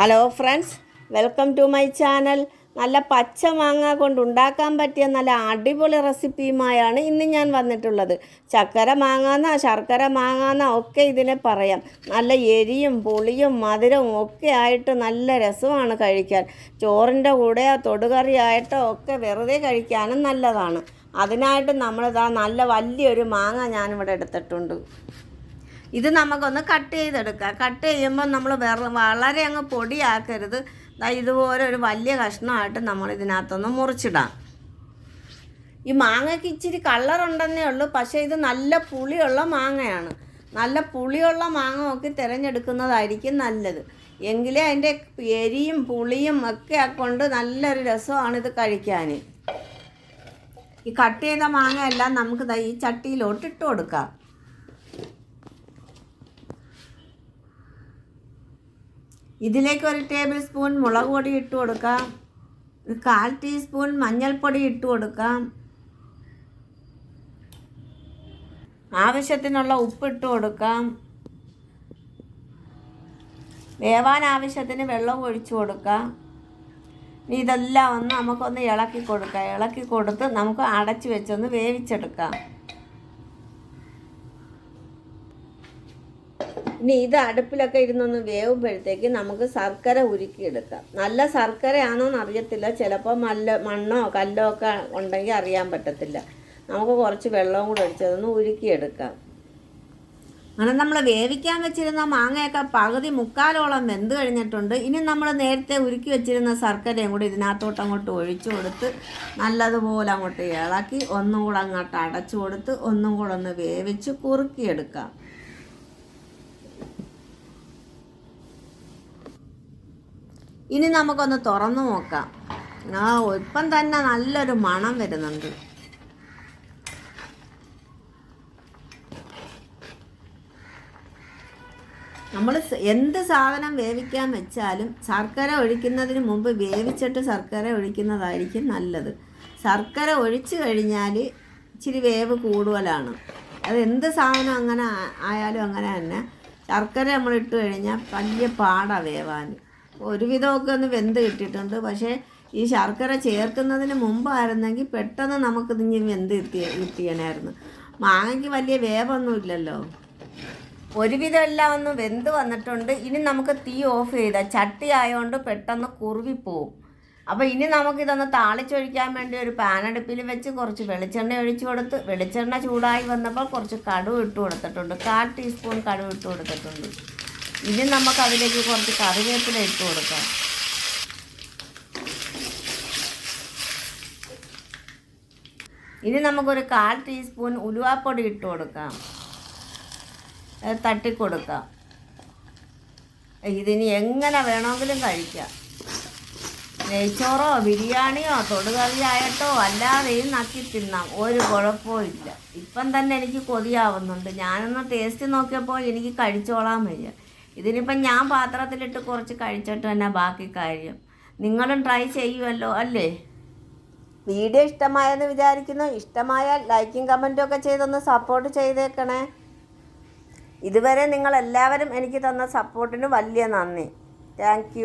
Hello friends welcome to my channel നല്ല പച്ച മാങ്ങ കൊണ്ട് ഉണ്ടാക്കാൻ പറ്റിയ നല്ല അടിപൊളി റെസിപ്പിയുമായാണ് ഇന്ന് ഞാൻ വന്നിട്ടുള്ളത്. ചക്കര മാങ്ങാന്ന ശർക്കര മാങ്ങാന്ന ഒക്കെ ഇതിനെ പറയാം. നല്ല എരിയും പുളിയും മധുരവും ഒക്കെ ആയിട്ട് നല്ല രസമാണ് കഴിക്കാൻ. ചോറിന്റെ കൂടെയോ തൊടുകറിയായിട്ടോ ഒക്കെ വെറുതെ കഴിക്കാനും നല്ലതാണ്. അതിനായിട്ട് നമ്മളിതാ നല്ല വലിയൊരു മാങ്ങ ഞാനിവിടെ എടുത്തിട്ടുണ്ട്. ഇത് നമുക്കൊന്ന് കട്ട് ചെയ്തെടുക്കാം. കട്ട് ചെയ്യുമ്പോൾ നമ്മൾ വളരെ അങ്ങ് പൊടിയാക്കരുത്. ഇതുപോലെ ഒരു വലിയ കഷ്ണമായിട്ട് നമ്മൾ ഇതിനകത്തൊന്ന് മുറിച്ചിടാം. ഈ മാങ്ങയ്ക്ക് ഇച്ചിരി കളറുണ്ടെന്നേ ഉള്ളൂ. പക്ഷേ ഇത് നല്ല പുളിയുള്ള മാങ്ങയാണ്. നല്ല പുളിയുള്ള മാങ്ങ നോക്കി തിരഞ്ഞെടുക്കുന്നതായിരിക്കും നല്ലത്. എങ്കിലേ അതിന്റെ എരിയും പുളിയും ഒക്കെ കൊണ്ട് നല്ലൊരു രസമാണ് ഇത് കഴിക്കാൻ ഈ കട്ട് ചെയ്ത മാങ്ങയെല്ലാം നമുക്ക് ഈ ചട്ടിയിലോട്ട് ഇട്ട് കൊടുക്കാം. ഇതിലേക്ക് ഒരു ടേബിൾ സ്പൂൺ മുളക് പൊടി ഇട്ട് കൊടുക്കാം. കാൽ ടീസ്പൂൺ മഞ്ഞൾപ്പൊടി ഇട്ട് കൊടുക്കാം. ആവശ്യത്തിനുള്ള ഉപ്പ് ഇട്ട് കൊടുക്കാം. വേവാൻ ആവശ്യത്തിന് വെള്ളം ഒഴിച്ചു കൊടുക്കാം. ഇനി ഇതെല്ലാം ഒന്ന് നമുക്കൊന്ന് ഇളക്കി കൊടുക്കാം. ഇളക്കി കൊടുത്ത് നമുക്ക് അടച്ചു വെച്ചൊന്ന് വേവിച്ചെടുക്കാം. ഇനി ഇത് അടുപ്പിലൊക്കെ ഇരുന്നൊന്ന് വേവുമ്പോഴത്തേക്ക് നമുക്ക് ശർക്കര ഉരുക്കിയെടുക്കാം. നല്ല ശർക്കരയാണോന്ന് അറിയത്തില്ല. ചിലപ്പോൾ മല്ല മണ്ണോ കല്ലോ ഒക്കെ ഉണ്ടെങ്കിൽ അറിയാൻ പറ്റത്തില്ല. നമുക്ക് കുറച്ച് വെള്ളവും കൂടെ ഒഴിച്ചതൊന്ന് ഉരുക്കിയെടുക്കാം. അങ്ങനെ നമ്മൾ വേവിക്കാൻ വെച്ചിരുന്ന മാങ്ങയൊക്കെ പകുതി മുക്കാലോളം വെന്ത് കഴിഞ്ഞിട്ടുണ്ട്. ഇനി നമ്മൾ നേരത്തെ ഉരുക്കി വെച്ചിരുന്ന ശർക്കരയും കൂടി ഇതിനകത്തോട്ട് അങ്ങോട്ട് ഒഴിച്ചു കൊടുത്ത് നല്ലതുപോലെ അങ്ങോട്ട് ഇളക്കി ഒന്നും കൂടെ അങ്ങോട്ട് അടച്ചു കൊടുത്ത് ഒന്നും കൂടെ ഒന്ന് വേവിച്ച് കുറുക്കിയെടുക്കാം. ഇനി നമുക്കൊന്ന് തുറന്നു നോക്കാം. ആ ഇപ്പം തന്നെ നല്ലൊരു മണം വരുന്നുണ്ട്. നമ്മൾ എന്ത് സാധനം വേവിക്കാൻ വെച്ചാലും ശർക്കര ഒഴിക്കുന്നതിന് മുമ്പ് വേവിച്ചിട്ട് ശർക്കര ഒഴിക്കുന്നതായിരിക്കും നല്ലത്. ശർക്കര ഒഴിച്ചു കഴിഞ്ഞാൽ ഇച്ചിരി വേവ് കൂടുതലാണ്. അത് എന്ത് സാധനം അങ്ങനെ ആയാലും അങ്ങനെ തന്നെ. ശർക്കര നമ്മൾ ഇട്ട് കഴിഞ്ഞാൽ വലിയ പാടാണ് വേവാൻ. ഒരുവിധമൊക്കെ ഒന്ന് വെന്ത് കിട്ടിയിട്ടുണ്ട്. പക്ഷേ ഈ ശർക്കര ചേർക്കുന്നതിന് മുമ്പായിരുന്നെങ്കിൽ പെട്ടെന്ന് നമുക്ക് ഇതിഞ്ഞ് വെന്ത് കിട്ടിയ കിട്ടിയനായിരുന്നു. മാങ്ങയ്ക്ക് വലിയ വേവൊന്നുമില്ലല്ലോ ഒരുവിധം എല്ലാം ഒന്ന് വെന്ത് വന്നിട്ടുണ്ട്. ഇനി നമുക്ക് തീ ഓഫ് ചെയ്താൽ ചട്ടി ആയതുകൊണ്ട് പെട്ടെന്ന് കുറുവിപ്പോവും അപ്പോൾ ഇനി നമുക്കിതൊന്ന് താളിച്ചൊഴിക്കാൻ വേണ്ടി ഒരു പാനടുപ്പിൽ വെച്ച് കുറച്ച് വെളിച്ചെണ്ണ ഒഴിച്ചു കൊടുത്ത് വെളിച്ചെണ്ണ ചൂടായി വന്നപ്പോൾ കുറച്ച് കടുവ് ഇട്ട് കൊടുത്തിട്ടുണ്ട്. കാൽ ടീസ്പൂൺ കടുവ് ഇട്ട് കൊടുത്തിട്ടുണ്ട്. ഇനി നമുക്ക് അതിലേക്ക് കുറച്ച് കറിവേപ്പില ഇട്ട് കൊടുക്കാം. ഇനി നമുക്കൊരു കാൽ ടീസ്പൂൺ ഉലുവാപ്പൊടി ഇട്ട് കൊടുക്കാം. തട്ടിക്കൊടുക്കാം ഇതിനി എങ്ങനെ വേണമെങ്കിലും കഴിക്കാം. നെയ്ച്ചോറോ ബിരിയാണിയോ തൊടുകറിയായിട്ടോ അല്ലാതെയും നക്കി തിന്നാം. ഒരു കുഴപ്പവും ഇല്ല. ഇപ്പം തന്നെ എനിക്ക് കൊതിയാവുന്നുണ്ട്. ഞാനൊന്ന് ടേസ്റ്റ് നോക്കിയപ്പോൾ എനിക്ക് കഴിച്ചോളാൻ വയ്യ. ഇതിനിപ്പം ഞാൻ പാത്രത്തിലിട്ട് കുറച്ച് കഴിച്ചിട്ട് തന്നെ ബാക്കി കാര്യം. നിങ്ങളും ട്രൈ ചെയ്യുമല്ലോ അല്ലേ? വീഡിയോ ഇഷ്ടമായെന്ന് വിചാരിക്കുന്നു. ഇഷ്ടമായാൽ ലൈക്കും കമന്റും ഒക്കെ ചെയ്തൊന്ന് സപ്പോർട്ട് ചെയ്തേക്കണേ. ഇതുവരെ നിങ്ങൾ എല്ലാവരും എനിക്ക് തന്ന സപ്പോർട്ടിന് വലിയ നന്ദി. താങ്ക്